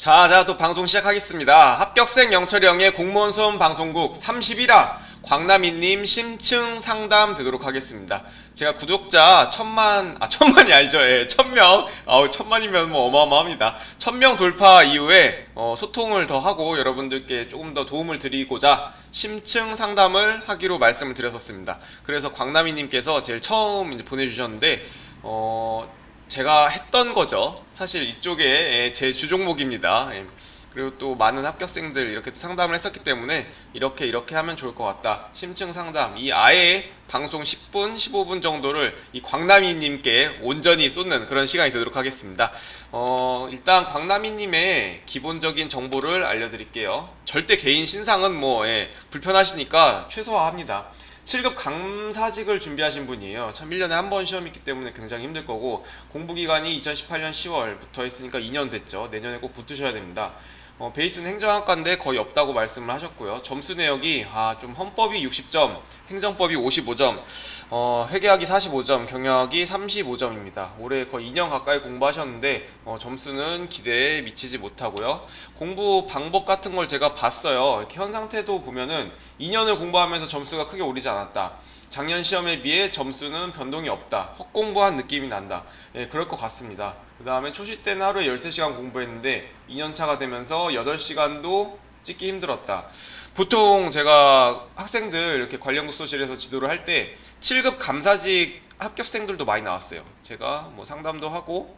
자, 자, 또 방송 시작하겠습니다. 합격생 영철형의 공무원 수험 방송국 31화 광남이님 심층 상담 되도록 하겠습니다. 제가 구독자 천만, 아, 천만이 아니죠. 예, 천명. 아우, 천만이면 뭐 어마어마합니다. 천명 돌파 이후에 어, 소통을 더 하고 여러분들께 조금 더 도움을 드리고자 심층 상담을 하기로 말씀을 드렸었습니다. 그래서 광남이님께서 제일 처음 이제 보내주셨는데, 어, 제가 했던 거죠. 사실 이쪽에 예, 제 주종목입니다. 예. 그리고 또 많은 합격생들 이렇게 또 상담을 했었기 때문에 이렇게 이렇게 하면 좋을 것 같다. 심층 상담 이 아예 방송 10분, 15분 정도를 이 광남이님께 온전히 쏟는 그런 시간이 되도록 하겠습니다. 어, 일단 광남이님의 기본적인 정보를 알려드릴게요. 절대 개인 신상은 뭐 예, 불편하시니까 최소화합니다. 7급 강사직을 준비하신 분이에요. 참 1년에 한 번 시험이 있기 때문에 굉장히 힘들 거고 공부 기간이 2018년 10월부터 했으니까 2년 됐죠. 내년에 꼭 붙으셔야 됩니다. 어, 베이스는 행정학과인데 거의 없다고 말씀을 하셨고요. 점수 내역이 아, 좀 헌법이 60점, 행정법이 55점, 어, 회계학이 45점, 경영학이 35점입니다. 올해 거의 2년 가까이 공부하셨는데 어, 점수는 기대에 미치지 못하고요. 공부 방법 같은 걸 제가 봤어요. 이렇게 현 상태도 보면은 2년을 공부하면서 점수가 크게 오르지 않았다. 작년 시험에 비해 점수는 변동이 없다. 헛공부한 느낌이 난다. 예, 그럴 것 같습니다. 그 다음에 초시 때는 하루에 13시간 공부했는데 2년차가 되면서 8시간도 찍기 힘들었다. 보통 제가 학생들 이렇게 관련 독서실에서 지도를 할 때 7급 감사직 합격생들도 많이 나왔어요. 제가 뭐 상담도 하고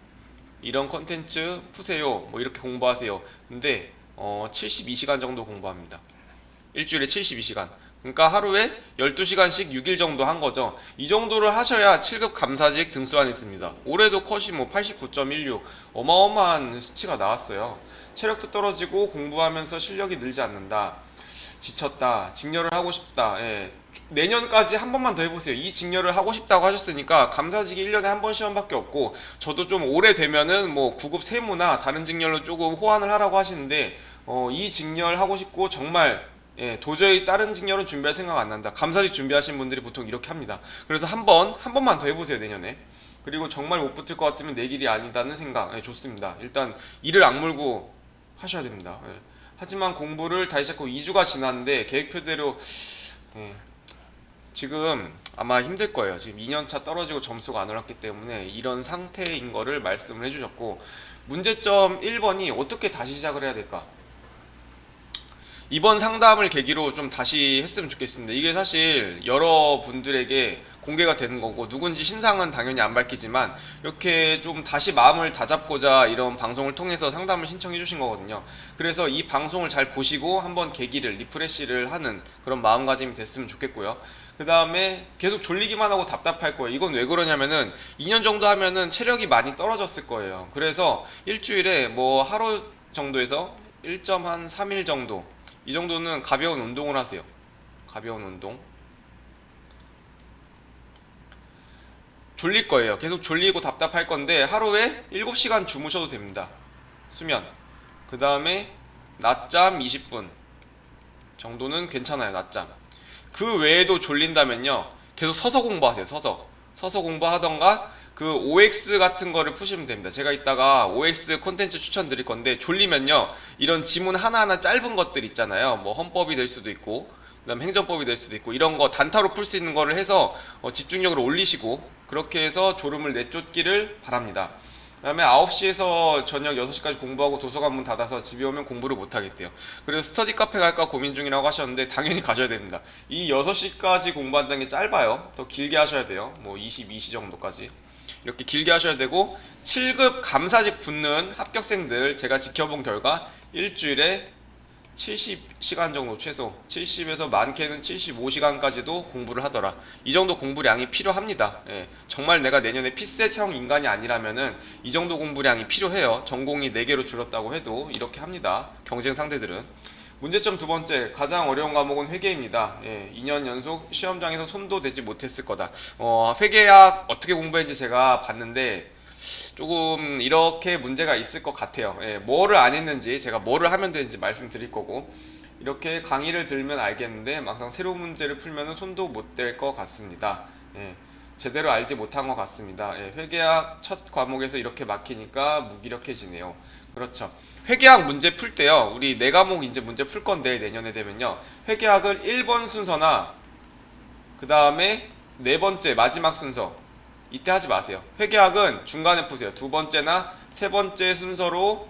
이런 컨텐츠 푸세요. 뭐 이렇게 공부하세요. 근데 어, 72시간 정도 공부합니다. 일주일에 72시간. 그러니까 하루에 12시간씩 6일 정도 한 거죠. 이 정도를 하셔야 7급 감사직 등수안이 듭니다. 올해도 컷이 뭐 89.16 어마어마한 수치가 나왔어요. 체력도 떨어지고 공부하면서 실력이 늘지 않는다. 지쳤다. 직렬을 하고 싶다. 예. 내년까지 한 번만 더 해보세요. 이 직렬을 하고 싶다고 하셨으니까 감사직이 1년에 한 번 시험밖에 없고 저도 좀 오래 되면은 뭐 9급 세무나 다른 직렬로 조금 호환을 하라고 하시는데 어, 이 직렬 하고 싶고 정말 예, 도저히 다른 직렬은 준비할 생각 안 난다. 감사직 준비하신 분들이 보통 이렇게 합니다. 그래서 한 번, 한 번만 더 해보세요, 내년에. 그리고 정말 못 붙을 것 같으면 내 길이 아니다는 생각, 예, 좋습니다. 일단, 이를 악물고 하셔야 됩니다. 예. 하지만 공부를 다시 시작하고 2주가 지났는데, 계획표대로, 예, 지금 아마 힘들 거예요. 지금 2년차 떨어지고 점수가 안 올랐기 때문에 이런 상태인 거를 말씀을 해주셨고, 문제점 1번이 어떻게 다시 시작을 해야 될까? 이번 상담을 계기로 좀 다시 했으면 좋겠습니다. 이게 사실 여러분들에게 공개가 되는 거고 누군지 신상은 당연히 안 밝히지만 이렇게 좀 다시 마음을 다잡고자 이런 방송을 통해서 상담을 신청해 주신 거거든요. 그래서 이 방송을 잘 보시고 한번 계기를 리프레시를 하는 그런 마음가짐이 됐으면 좋겠고요. 그 다음에 계속 졸리기만 하고 답답할 거예요. 이건 왜 그러냐면은 2년 정도 하면은 체력이 많이 떨어졌을 거예요. 그래서 일주일에 뭐 하루 정도에서 1.3일 정도 이 정도는 가벼운 운동을 하세요. 가벼운 운동. 졸릴 거예요. 계속 졸리고 답답할 건데 하루에 7시간 주무셔도 됩니다. 수면. 그 다음에 낮잠 20분 정도는 괜찮아요. 낮잠. 그 외에도 졸린다면요. 계속 서서 공부하세요. 서서. 서서 공부하던가 그 OX 같은 거를 푸시면 됩니다. 제가 이따가 OX 콘텐츠 추천 드릴 건데 졸리면요. 이런 지문 하나하나 짧은 것들 있잖아요. 뭐 헌법이 될 수도 있고 그다음 행정법이 될 수도 있고 이런 거 단타로 풀 수 있는 거를 해서 어, 집중력을 올리시고 그렇게 해서 졸음을 내쫓기를 바랍니다. 그다음에 9시에서 저녁 6시까지 공부하고 도서관 문 닫아서 집에 오면 공부를 못 하겠대요. 그래서 스터디 카페 갈까 고민 중이라고 하셨는데 당연히 가셔야 됩니다. 이 6시까지 공부한다는 게 짧아요. 더 길게 하셔야 돼요. 뭐 22시 정도까지. 이렇게 길게 하셔야 되고 7급 감사직 붙는 합격생들 제가 지켜본 결과 일주일에 70시간 정도 최소 70에서 많게는 75시간까지도 공부를 하더라. 이 정도 공부량이 필요합니다. 예, 정말 내가 내년에 피셋형 인간이 아니라면은 이 정도 공부량이 필요해요. 전공이 4개로 줄었다고 해도 이렇게 합니다. 경쟁 상대들은 문제점 두 번째 가장 어려운 과목은 회계입니다. 예, 2년 연속 시험장에서 손도 대지 못했을 거다. 어, 회계학 어떻게 공부했는지 제가 봤는데 조금 이렇게 문제가 있을 것 같아요. 예, 뭐를 안 했는지 제가 뭐를 하면 되는지 말씀드릴 거고 이렇게 강의를 들면 알겠는데 막상 새로운 문제를 풀면 손도 못 댈 것 같습니다. 예, 제대로 알지 못한 것 같습니다. 예, 회계학 첫 과목에서 이렇게 막히니까 무기력해지네요. 그렇죠. 회계학 문제 풀 때요. 우리 네 과목 이제 문제 풀 건데 내년에 되면요. 회계학을 1번 순서나 그 다음에 네 번째 마지막 순서 이때 하지 마세요. 회계학은 중간에 푸세요. 두 번째나 세 번째 순서로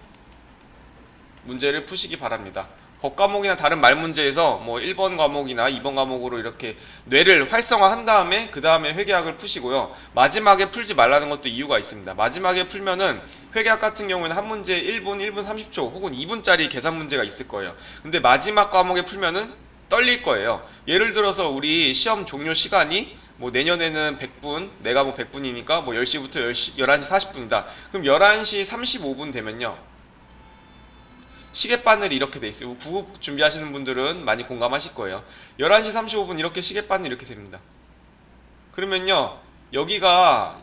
문제를 푸시기 바랍니다. 법 과목이나 다른 말 문제에서 뭐 1번 과목이나 2번 과목으로 이렇게 뇌를 활성화한 다음에 그 다음에 회계학을 푸시고요. 마지막에 풀지 말라는 것도 이유가 있습니다. 마지막에 풀면은 회계학 같은 경우에는 한 문제 1분, 1분 30초 혹은 2분짜리 계산 문제가 있을 거예요. 근데 마지막 과목에 풀면은 떨릴 거예요. 예를 들어서 우리 시험 종료 시간이 뭐 내년에는 100분, 내가 뭐 100분이니까 뭐 10시부터 10시, 11시 40분이다. 그럼 11시 35분 되면요. 시계바늘이 이렇게 돼 있어요. 구급 준비하시는 분들은 많이 공감하실 거예요. 11시 35분 이렇게 시계바늘 이렇게 됩니다. 그러면요. 여기가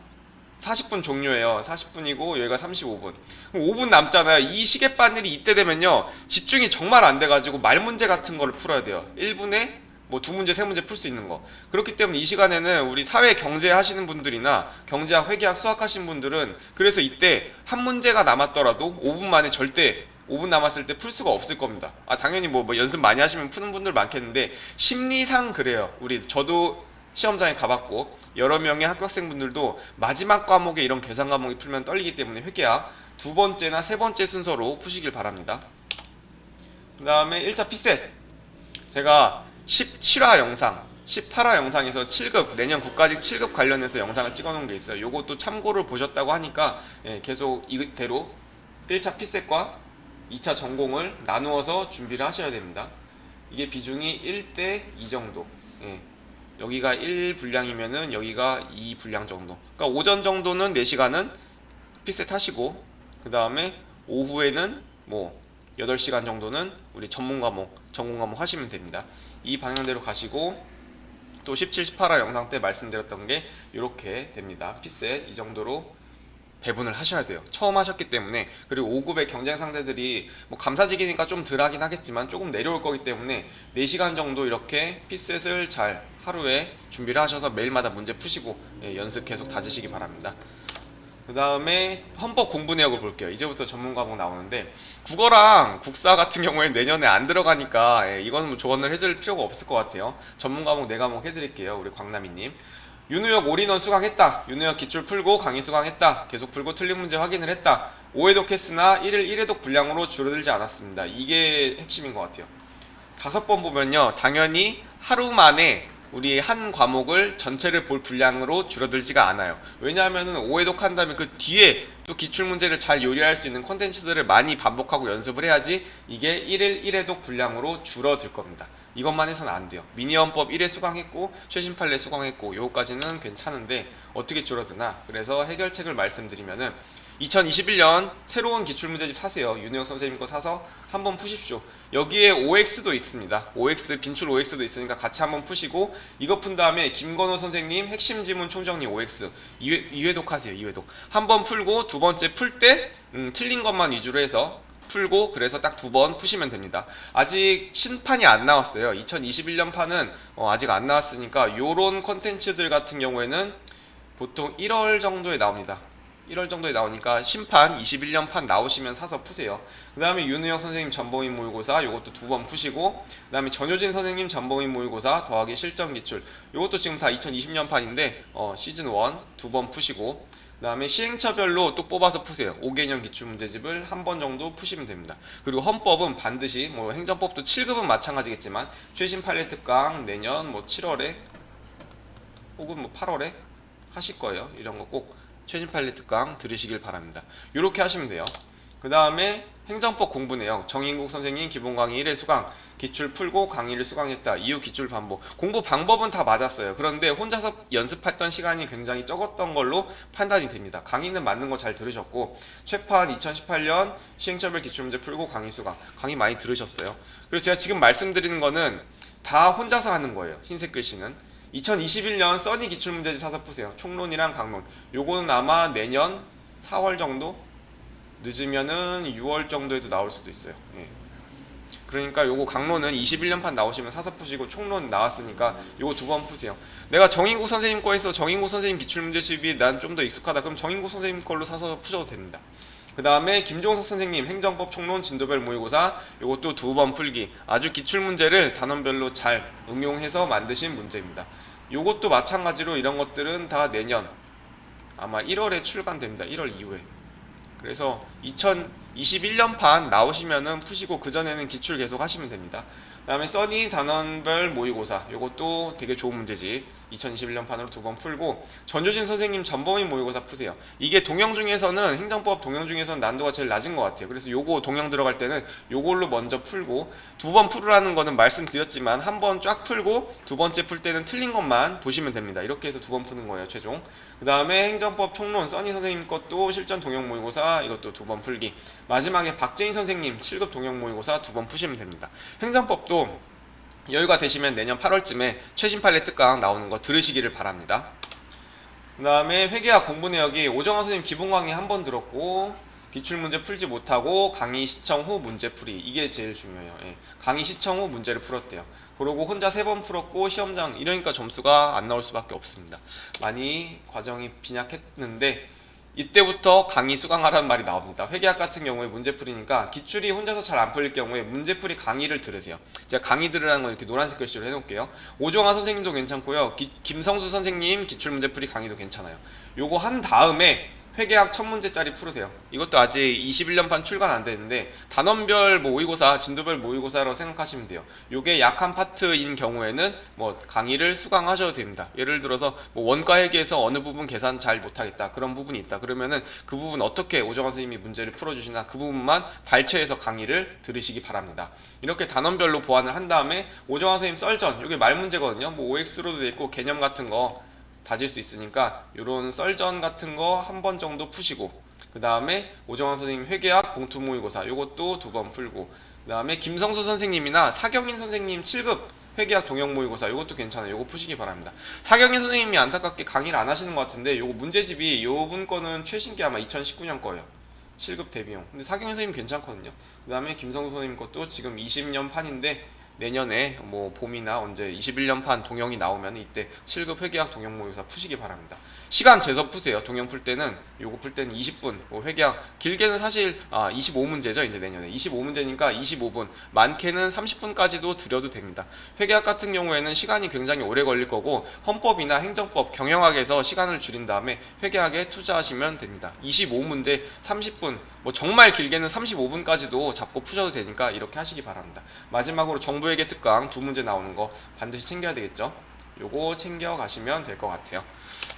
40분 종료예요. 40분이고 여기가 35분. 그럼 5분 남잖아요. 이 시계바늘이 이때 되면요. 집중이 정말 안 돼 가지고 말 문제 같은 거를 풀어야 돼요. 1분에 뭐두 문제, 세 문제 풀 수 있는 거. 그렇기 때문에 이 시간에는 우리 사회 경제 하시는 분들이나 경제학, 회계학, 수학 하신 분들은 그래서 이때 한 문제가 남았더라도 5분 만에 절대 5분 남았을 때 풀 수가 없을 겁니다. 아 당연히 뭐, 뭐 연습 많이 하시면 푸는 분들 많겠는데 심리상 그래요. 우리 저도 시험장에 가봤고 여러 명의 합격생분들도 마지막 과목에 이런 계산 과목이 풀면 떨리기 때문에 회계학 두 번째나 세 번째 순서로 푸시길 바랍니다. 그 다음에 1차 피셋 제가 17화 영상 18화 영상에서 7급 내년 국가직 7급 관련해서 영상을 찍어놓은 게 있어요. 요것도 참고를 보셨다고 하니까 예, 계속 이대로 1차 피셋과 2차 전공을 나누어서 준비를 하셔야 됩니다. 이게 비중이 1대 2 정도. 예. 여기가 1 분량이면은 여기가 2 분량 정도. 그러니까 오전 정도는 4시간은 피셋 하시고 그 다음에 오후에는 뭐 8시간 정도는 우리 전문 과목, 전공 과목 하시면 됩니다. 이 방향대로 가시고 또 17, 18화 영상 때 말씀드렸던 게 이렇게 됩니다. 피셋 이 정도로 배분을 하셔야 돼요. 처음 하셨기 때문에 그리고 5급의 경쟁 상대들이 뭐 감사직이니까 좀 덜하긴 하겠지만 조금 내려올 거기 때문에 4시간 정도 이렇게 피셋을 잘 하루에 준비를 하셔서 매일마다 문제 푸시고 예, 연습 계속 다지시기 바랍니다. 그 다음에 헌법 공부 내역을 볼게요. 이제부터 전문 과목 나오는데 국어랑 국사 같은 경우에 내년에 안 들어가니까 예, 이거는 뭐 조언을 해줄 필요가 없을 것 같아요. 전문 과목 네 과목 해드릴게요. 우리 광남이님. 윤우혁 올인원 수강했다. 윤우혁 기출 풀고 강의 수강했다. 계속 풀고 틀린 문제 확인을 했다. 5회독 했으나 1일 1회독 분량으로 줄어들지 않았습니다. 이게 핵심인 것 같아요. 다섯 번 보면요. 당연히 하루 만에 우리 한 과목을 전체를 볼 분량으로 줄어들지가 않아요. 왜냐하면은 5회독 한다면 그 뒤에 또 기출 문제를 잘 요리할 수 있는 콘텐츠들을 많이 반복하고 연습을 해야지 이게 1일 1회독 분량으로 줄어들 겁니다. 이것만 해서는 안 돼요. 미니언법 1회 수강했고 최신 판례 수강했고 요거까지는 괜찮은데 어떻게 줄어드나? 그래서 해결책을 말씀드리면은 2021년 새로운 기출문제집 사세요. 윤혜영 선생님 거 사서 한번 푸십시오. 여기에 OX도 있습니다. OX 빈출 OX도 있으니까 같이 한번 푸시고 이거 푼 다음에 김건호 선생님 핵심 지문 총정리 OX 2회, 2회독 하세요. 2회독 한번 풀고 두 번째 풀때 음, 틀린 것만 위주로 해서 풀고 그래서 딱 두 번 푸시면 됩니다. 아직 신판이 안 나왔어요. 2021년 판은 어, 아직 안 나왔으니까 요런 컨텐츠들 같은 경우에는 보통 1월 정도에 나옵니다. 1월 정도에 나오니까 심판 21년 판 나오시면 사서 푸세요. 그 다음에 윤우혁 선생님 전범인 모의고사 요것도 두 번 푸시고 그 다음에 전효진 선생님 전범인 모의고사 더하기 실전 기출 요것도 지금 다 2020년 판인데 어, 시즌 1 두 번 푸시고 그 다음에 시행처별로 또 뽑아서 푸세요. 5개년 기출 문제집을 한 번 정도 푸시면 됩니다. 그리고 헌법은 반드시 뭐 행정법도 7급은 마찬가지겠지만 최신 특강 내년 뭐 7월에 혹은 뭐 8월에 하실 거예요. 이런 거 꼭 최신 특강 들으시길 바랍니다. 이렇게 하시면 돼요. 그 다음에 행정법 공부 내용 정인국 선생님 기본 강의 1회 수강 기출 풀고 강의를 수강했다. 이후 기출 반복. 공부 방법은 다 맞았어요. 그런데 혼자서 연습했던 시간이 굉장히 적었던 걸로 판단이 됩니다. 강의는 맞는 거 잘 들으셨고 최판 2018년 시행처별 기출문제 풀고 강의 수강. 강의 많이 들으셨어요. 그래서 제가 지금 말씀드리는 거는 다 혼자서 하는 거예요. 흰색 글씨는. 2021년 써니 기출문제집 사서 푸세요. 총론이랑 강론. 요거는 아마 내년 4월 정도 늦으면은 6월 정도에도 나올 수도 있어요. 예. 그러니까 요거 강론은 21년판 나오시면 사서 푸시고 총론 나왔으니까 요거 두 번 푸세요. 내가 정인국 선생님 거에서 정인국 선생님 기출문제집이 난 좀 더 익숙하다. 그럼 정인국 선생님 걸로 사서 푸셔도 됩니다. 그그 다음에 김종석 선생님 행정법 총론 진도별 모의고사 이것도 두 번 풀기 아주 기출 문제를 단원별로 잘 응용해서 만드신 문제입니다. 이것도 마찬가지로 이런 것들은 다 내년 아마 1월에 출간됩니다. 1월 이후에. 그래서 2021년판 나오시면은 푸시고 그 전에는 기출 계속 하시면 됩니다. 그 다음에 써니 단원별 모의고사 이것도 되게 좋은 문제지. 2021년판으로 두 번 풀고 전효진 선생님 전범위 모의고사 푸세요. 이게 동영 중에서는 행정법 동영 중에서는 난도가 제일 낮은 것 같아요. 그래서 요거 동영 들어갈 때는 요걸로 먼저 풀고 두 번 풀으라는 거는 말씀드렸지만 한 번 쫙 풀고 두 번째 풀 때는 틀린 것만 보시면 됩니다. 이렇게 해서 두 번 푸는 거예요, 최종. 그 다음에 행정법 총론 써니 선생님 것도 실전 동영 모의고사 이것도 두 번 풀기. 마지막에 박재인 선생님 7급 동영 모의고사 두 번 푸시면 됩니다. 행정법도 여유가 되시면 내년 8월쯤에 최신 판례 특강 나오는 거 들으시기를 바랍니다. 그 다음에 회계학 공부 내역이 오정환 선생님 기본 강의 한 번 들었고 기출 문제 풀지 못하고 강의 시청 후 문제 풀이 이게 제일 중요해요. 예. 강의 시청 후 문제를 풀었대요. 그러고 혼자 세 번 풀었고 시험장 이러니까 점수가 안 나올 수밖에 없습니다. 많이 과정이 빈약했는데 이때부터 강의 수강하라는 말이 나옵니다. 회계학 같은 경우에 문제풀이니까 기출이 혼자서 잘 안 풀릴 경우에 문제풀이 강의를 들으세요. 제가 강의 들으라는 건 이렇게 노란색 글씨로 해놓을게요. 오종환 선생님도 괜찮고요. 기- 김성수 선생님 기출 문제풀이 강의도 괜찮아요. 요거 한 다음에 회계학 첫 문제짜리 풀으세요. 이것도 아직 21년판 출간 안 됐는데 단원별 뭐 모의고사, 진도별 모의고사라고 생각하시면 돼요. 요게 약한 파트인 경우에는 뭐 강의를 수강하셔도 됩니다. 예를 들어서 뭐 원가 회계에서 어느 부분 계산 잘 못하겠다 그런 부분이 있다. 그러면은 그 부분 어떻게 오정환 선생님이 문제를 풀어주시나 그 부분만 발췌해서 강의를 들으시기 바랍니다. 이렇게 단원별로 보완을 한 다음에 오정환 선생님 썰전 이게 말 문제거든요. 뭐 OX로도 돼 있고 개념 같은 거 다질 수 있으니까 이런 썰전 같은 거 한 번 정도 푸시고 그 다음에 오정환 선생님 회계학 봉투 모의고사 요것도 두 번 풀고 그 다음에 김성수 선생님이나 사경인 선생님 7급 회계학 동영 모의고사 요것도 괜찮아요. 요거 푸시기 바랍니다. 사경인 선생님이 안타깝게 강의를 안 하시는 것 같은데 요거 문제집이 요분 거는 최신 게 아마 2019년 거예요. 7급 대비용. 근데 사경인 선생님 괜찮거든요. 그 다음에 김성수 선생님 것도 지금 20년 판인데 내년에 뭐 봄이나 언제 21년판 동영이 나오면 이때 7급 회계학 동영 모의고사 푸시기 바랍니다. 시간 재서 푸세요. 동영 풀 때는 요거 풀 때는 20분. 뭐 회계학 길게는 사실 아 25문제죠. 이제 내년에 25문제니까 25분. 많게는 30분까지도 드려도 됩니다. 회계학 같은 경우에는 시간이 굉장히 오래 걸릴 거고 헌법이나 행정법, 경영학에서 시간을 줄인 다음에 회계학에 투자하시면 됩니다. 25문제 30분. 뭐 정말 길게는 35분까지도 잡고 푸셔도 되니까 이렇게 하시기 바랍니다. 마지막으로 정부 회계 특강 두 문제 나오는 거 반드시 챙겨야 되겠죠? 요거 챙겨 가시면 될 것 같아요.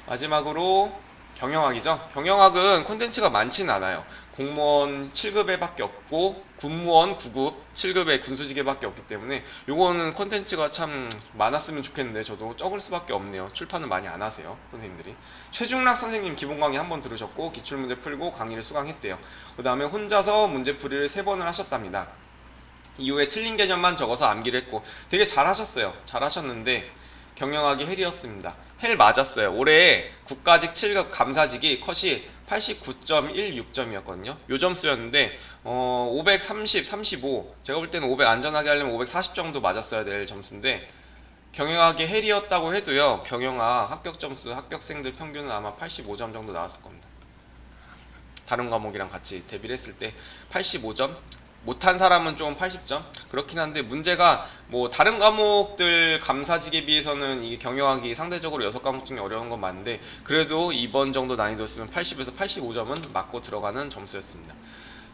마지막으로 경영학이죠. 경영학은 콘텐츠가 많지는 않아요. 공무원 7급에 밖에 없고 군무원 9급 7급의 군수직에 밖에 없기 때문에 요거는 콘텐츠가 참 많았으면 좋겠는데 저도 적을 수밖에 없네요. 출판을 많이 안 하세요 선생님들이. 최중락 선생님 기본 강의 한 번 들으셨고 기출 문제 풀고 강의를 수강했대요. 그 다음에 혼자서 문제풀이를 세 번을 하셨답니다. 이후에 틀린 개념만 적어서 암기를 했고 되게 잘하셨어요. 잘하셨는데 경영학이 헬이었습니다. 헬 맞았어요. 올해 국가직 7급 감사직이 컷이 89.16점이었거든요. 요 점수였는데 어, 530, 35 제가 볼 때는 500 안전하게 하려면 540 정도 맞았어야 될 점수인데 경영학이 헬이었다고 해도요. 경영학 합격 점수 합격생들 평균은 아마 85점 정도 나왔을 겁니다. 다른 과목이랑 같이 대비를 했을 때 85점 못한 사람은 좀 80점 그렇긴 한데 문제가 뭐 다른 과목들 감사직에 비해서는 이게 경영학이 상대적으로 여섯 과목 중에 어려운 건 맞는데 그래도 이번 정도 난이도였으면 80에서 85점은 맞고 들어가는 점수였습니다.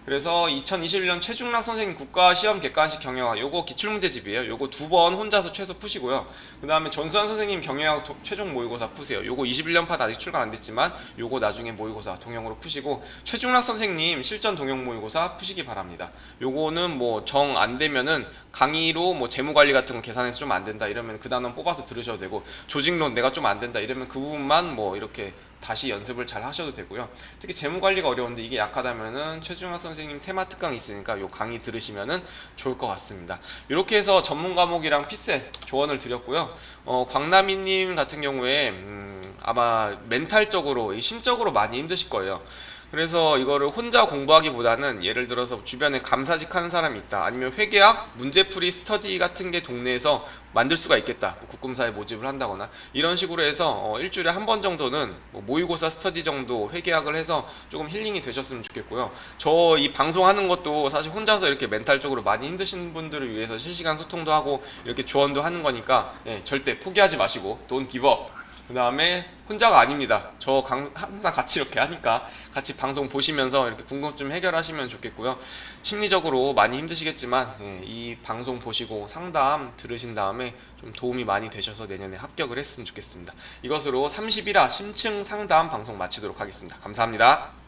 그래서 2021년 최중락 선생님 국가 시험 객관식 경영학 요거 기출 문제집이에요. 요거 두 번 혼자서 최소 푸시고요. 그 다음에 전수환 선생님 경영학 도- 최종 모의고사 푸세요. 요거 21년 판 아직 출간 안 됐지만 요거 나중에 모의고사 동영으로 푸시고 최중락 선생님 실전 동영 모의고사 푸시기 바랍니다. 요거는 뭐 정 안 되면은 강의로 뭐 재무 관리 같은 거 계산해서 좀 안 된다 이러면 그 단원 뽑아서 들으셔도 되고 조직론 내가 좀 안 된다 이러면 그 부분만 뭐 이렇게 다시 연습을 잘 하셔도 되고요. 특히 재무 관리가 어려운데 이게 약하다면은 최중학 선생님 테마 특강 있으니까 요 강의 들으시면은 좋을 것 같습니다. 이렇게 해서 전문 과목이랑 피셋 조언을 드렸고요. 어, 광남이님 같은 경우에 음, 아마 멘탈적으로 이 심적으로 많이 힘드실 거예요. 그래서 이거를 혼자 공부하기보다는 예를 들어서 주변에 감사직 하는 사람이 있다. 아니면 회계학, 문제풀이 스터디 같은 게 동네에서 만들 수가 있겠다. 뭐 국금사에 모집을 한다거나 이런 식으로 해서 어, 일주일에 한 번 정도는 뭐 모의고사 스터디 정도 회계학을 해서 조금 힐링이 되셨으면 좋겠고요. 저 이 방송하는 것도 사실 혼자서 이렇게 멘탈적으로 많이 힘드신 분들을 위해서 실시간 소통도 하고 이렇게 조언도 하는 거니까 예, 절대 포기하지 마시고 돈 기버 그 다음에 혼자가 아닙니다. 저 강- 항상 같이 이렇게 하니까 같이 방송 보시면서 이렇게 궁금증 해결하시면 좋겠고요. 심리적으로 많이 힘드시겠지만 예, 이 방송 보시고 상담 들으신 다음에 좀 도움이 많이 되셔서 내년에 합격을 했으면 좋겠습니다. 이것으로 31화 심층 상담 방송 마치도록 하겠습니다. 감사합니다.